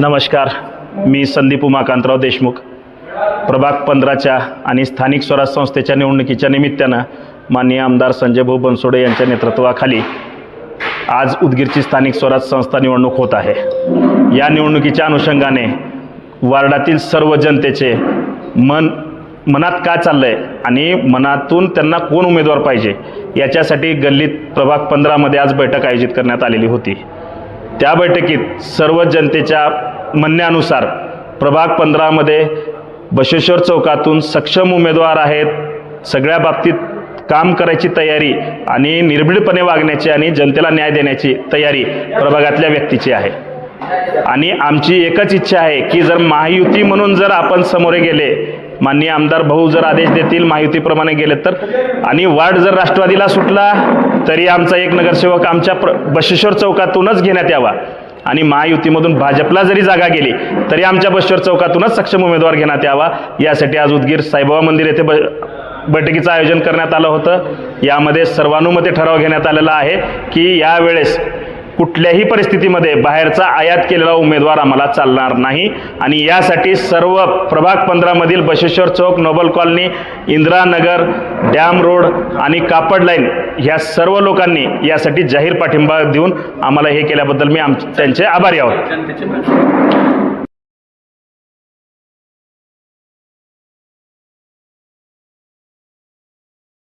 नमस्कार. मी संदीप उमाकांतराव देशमुख. प्रभाग पंधराच्या आणि स्थानिक स्वराज संस्थेच्या निवडणुकीच्या निमित्तानं माननीय आमदार संजय भाऊ बनसोडे यांच्या नेतृत्वाखाली आज उदगीरची स्थानिक स्वराज संस्था निवडणूक होत आहे. या निवडणुकीच्या अनुषंगाने वार्डातील सर्व जनतेचे मन मनात काय चाललं आहे आणि मनातून त्यांना कोण उमेदवार पाहिजे याच्यासाठी गल्लीत प्रभाग पंधरामध्ये आज बैठक आयोजित करण्यात आलेली होती. त्या बैठकीत सर्व जनतेच्या म्हणण्यानुसार प्रभाग पंधरामध्ये बशेश्वर चौकातून सक्षम उमेदवार आहेत. सगळ्या बाबतीत काम करायची तयारी आणि निर्भीडपणे वागण्याची आणि जनतेला न्याय देण्याची तयारी प्रभागातल्या व्यक्तीची आहे. आणि आमची एकच इच्छा आहे की जर महायुती म्हणून जर आपण समोरे गेले माननीय आमदार भाऊ जर आदेश देतील महायुतीप्रमाणे गेले तर. आणि वार्ड जर राष्ट्रवादीला सुटला तरी आमचा एक नगरसेवक आमच्या प्र बशेश्वर चौकातूनच घेण्यात यावा. आणि महायुतीमधून भाजपला जरी जागा गेली तरी आमच्या बशेश्वर चौकातूनच सक्षम उमेदवार घेण्यात यावा. यासाठी आज उदगीर साईबाबा मंदिर येथे ब बैठकीचं आयोजन करण्यात आलं होतं. यामध्ये सर्वानुमते ठराव घेण्यात आलेला आहे की यावेळेस कुठल्याही परिस्थितीमध्ये बाहेरचा आयात केलेला उमेदवार आम्हाला चालणार नाही. आणि यासाठी सर्व प्रभाग पंधरामधील Basheshwar Chowk Noble Colony Indiranagar dam road आणि कापड लाईन ह्या सर्व लोकांनी यासाठी जाहीर पाठिंबा देऊन आम्हाला हे केल्याबद्दल मी आम त्यांचे आभारी आहोत.